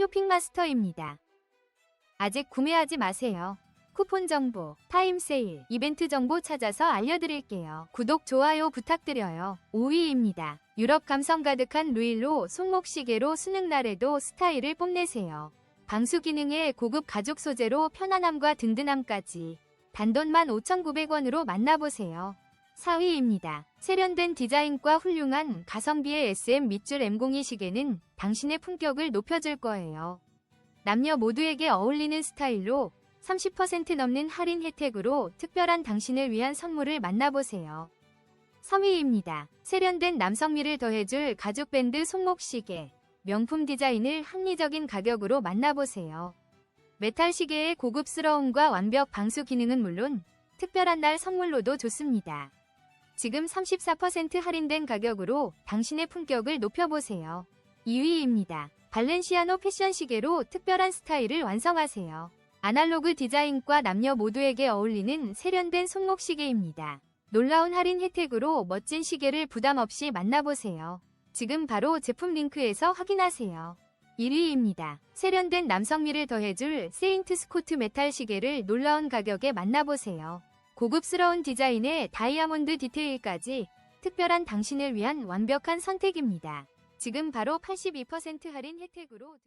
쇼핑마스터입니다. 아직 구매하지 마세요. 쿠폰 정보, 타임 세일, 이벤트 정보 찾아서 알려드릴게요. 구독, 좋아요 부탁드려요. 5위입니다. 유럽 감성 가득한 루일로 손목시계로 수능날에도 스타일을 뽐내세요. 방수 기능에 고급 가죽 소재로 편안함과 든든함까지 단돈만 5,900원으로 만나보세요. 4위입니다. 세련된 디자인과 훌륭한 가성비의 SM 밑줄 M02 시계는 당신의 품격을 높여줄 거예요. 남녀 모두에게 어울리는 스타일로 30% 넘는 할인 혜택으로 특별한 당신을 위한 선물을 만나보세요. 3위입니다. 세련된 남성미를 더해줄 가죽 밴드 손목 시계. 명품 디자인을 합리적인 가격으로 만나보세요. 메탈 시계의 고급스러움과 완벽 방수 기능은 물론 특별한 날 선물로도 좋습니다. 지금 34% 할인된 가격으로 당신의 품격을 높여보세요. 2위입니다. 발렌시아노 패션 시계로 특별한 스타일을 완성하세요. 아날로그 디자인과 남녀 모두에게 어울리는 세련된 손목 시계입니다. 놀라운 할인 혜택으로 멋진 시계를 부담 없이 만나보세요. 지금 바로 제품 링크에서 확인하세요. 1위입니다. 세련된 남성미를 더해줄 세인트 스코트 메탈 시계를 놀라운 가격에 만나보세요. 고급스러운 디자인에 다이아몬드 디테일까지 특별한 당신을 위한 완벽한 선택입니다. 지금 바로 82% 할인 혜택으로